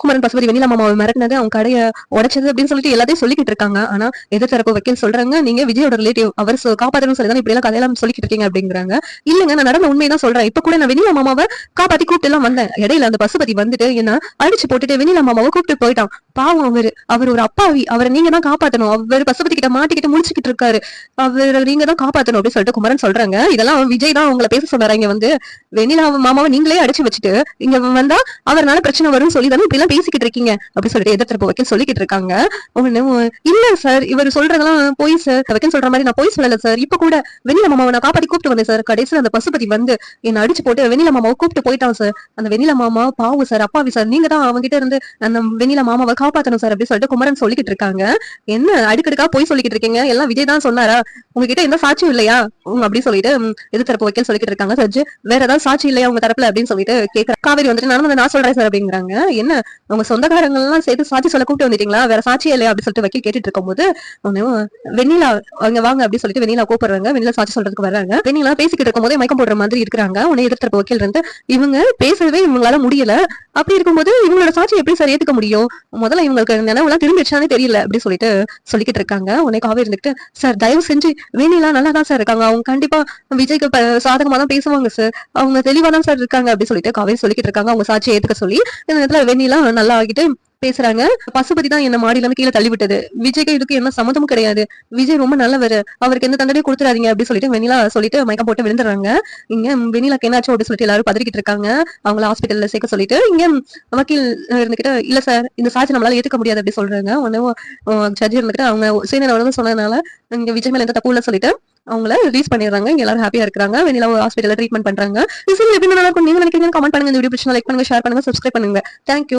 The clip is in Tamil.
குமரன் பசுபதி வெண்ணிலா மாமாவை மிரட்டினது அவங்க கடையை உடைச்சது அப்படின்னு சொல்லிட்டு எல்லாத்தையும் சொல்லிக்கிட்டு இருக்காங்க. ஆனா எதிர்த்தரப்பு வக்கீல் சொல்றாங்க. நீங்க விஜயோட ரிலேட்டிவ் அவர் காப்பாத்தணும்னு சொல்லி தான் இப்படி எல்லாம் கதையெல்லாம் சொல்லிக்கிட்டு இருக்கீங்க அப்படிங்கிறாங்க. இல்லங்க நான் நடந்த உண்மைதான் சொல்றேன். இப்ப கூட நான் வெண்ணிலா மாமாவை காப்பாத்தி கூப்பிட்டு எல்லாம் வந்தேன். இடையில அந்த பசுபதி வந்துட்டு என்ன அடிச்சு போட்டுட்டு வெண்ணிலா மாமாவை கூப்பிட்டு போயிட்டான். பாவம் அவரு. அவர் ஒரு அப்பாவி. அவரை நீங்க தான் காப்பாத்தணும். அவர் பசுபதி கிட்ட மாட்டிக்கிட்டு முடிச்சுக்கிட்டு இருக்காரு. அவர் நீங்க தான் காப்பாத்தணும் அப்படின்னு சொல்லிட்டு குமரன் சொல்றாங்க. இதெல்லாம் விஜய் தான் உங்களை பேச சொல்றாங்க வந்து வெண்ணிலா மாமாவை நீங்களே அடிச்சு வச்சுட்டு இங்க வந்தா அவர்னால பிரச்சனை வரும்னு சொல்லி தானே இப்படி பேசிக்கிட்டு இருக்கீங்க அப்படின்னு சொல்லிட்டு எதிர்த்து வக்கீல் சொல்லிக்கிட்டு இருக்காங்க. ஒண்ணு இல்ல சார் இவர் சொல்றதெல்லாம் போய் சார் வக்கீல் சொல்ற மாதிரி நான் போய் சொல்லல சார் இப்ப கூட வெண்ணிலா மாமாவை நான் காப்பாத்தி கூப்பிட்டு வந்தேன் சார் கடைசியில் அந்த பசுபதி வந்து என்ன அடிச்சு போட்டு வெண்ணில மாமாவை கூப்பிட்டு போயிட்டான் சார் அந்த வெண்ணில மாமா பாவு சார் அப்பாவி சார் நீங்க தான் அவங்க கிட்ட இருந்து அந்த வெண்ணில மாமாவை காப்பாத்தணும் சார் அப்படின்னு சொல்லிட்டு குமரன் சொல்லிக்கிட்டு இருக்காங்க. என்ன அடுக்கடுக்கா போய் சொல்லிக்கிட்டு இருக்கீங்க? எல்லாம் விஜய் தான் சொன்னாரா? உங்ககிட்ட எந்த சாட்சியும் இல்லையா? உம், அப்படி சொல்லிட்டு எது தரப்பு வக்கீல் சொல்லிக்கிட்டு இருக்காங்க. ஜட்ஜ் வேற ஏதாவது சாட்சி இல்லையா உங்க தரப்புல அப்படின்னு சொல்லிட்டு கேட்கற காவேரி வந்துட்டு நான் நான் சொல்றேன் சார் அப்படிங்கிறாங்க. என்ன உங்க சொந்தக்காரங்கள்லாம் சேர்த்து சாட்சி சொல்ல கூப்பிட்டு வந்துட்டீங்களா? வேற சாட்சியே இல்லையா? அப்படின்னு சொல்லிட்டு வக்கீல் கேட்டுட்டு இருக்கும்போது வெண்ணிலா அவங்க வாங்க அப்படின்னு சொல்லிட்டு வெண்ணிலா கூப்பிடுறாங்க. வெண்ணிலா சாட்சி சொல்றதுக்கு வர்றாங்க. வெண்ணிலா பேசிக்கிட்டு இருக்கும்போதே மயக்கம் போடுற மாதிரி இருக்கிறாங்க. உன்னை எதிர்த்தரப்பு வக்கீல் இருந்து இவங்க பேசவே இவங்களால முடியல. அப்படி இருக்கும்போது இவங்களோட சாட்சி எப்படி சார் ஏத்துக்க முடியும்? முதல்ல இவங்களுக்கு நினைவுலாம் திரும்பிடுச்சானே தெரியல. அப்படின்னு சொல்லிட்டு சொல்லிக்கிட்டு இருக்காங்க. உடனே காவேரி இருந்துட்டு சார் தயவு செஞ்சு வேணிலாம் நல்லா தான் சார் இருக்காங்க. அவங்க கண்டிப்பா விஜய்க்கு சாதகமா தான் பேசுவாங்க சார். அவங்க தெளிவா தான் சார் இருக்காங்க. அப்படின்னு சொல்லிட்டு காவேரி சொல்லிக்கிட்டு இருக்காங்க. அவங்க சாட்சியை ஏத்துக்க சொல்லி இந்த நேரத்துல எல்லாம் நல்லா ஆகிட்டு பேசுறாங்க. பசுபதி தான் என்ன மாடியில இருந்து கீழே தள்ளி விட்டது விஜய்க்கு இதுக்கு என்ன சம்மந்தமும் கிடையாது. விஜய் ரொம்ப நல்லவர். அவருக்கு எந்த தண்டனையும் கொடுத்துறாதீங்க அப்படின்னு சொல்லிட்டு வெண்ணிலா சொல்லிட்டு மயக்கம் போட்டு விழுந்துறாங்க இங்க வெனிலாக்கு என்னாச்சும் அப்படின்னு சொல்லிட்டு எல்லாரும் பதறிக்கிட்டு இருக்காங்க. அவங்கள ஹாஸ்பிட்டல்ல சேர்க்க சொல்லிட்டு இங்க வக்கீல் இருந்துகிட்டு இல்ல சார் இந்த சாட்சி நம்மளால ஏத்துக்க முடியாது அப்படி சொல்றாங்க. உடனே ஜட்ஜி இருந்துகிட்டு அவங்க சீனியர் வந்து சொன்னதுனால இங்க விஜய் மேல எந்த தப்பு இல்ல சொல்லிட்டு அவங்கள ரிலீஸ் பண்ணிடுறாங்க. இங்க எல்லாரும் ஹாப்பியா இருக்காங்க வெண்ணிலா ஹாஸ்பிட்டல்ல ட்ரீட்மெண்ட் பண்றாங்க. எப்படி நல்லா இருக்கும் நீங்க நினைக்கிறீங்க கமெண்ட் பண்ணுங்க. இந்த வீடியோ பிடிச்சா லைக் பண்ணுங்க ஷேர் பண்ணுங்க சப்ஸ்கிரைப் பண்ணுங்க. தேங்க்யூ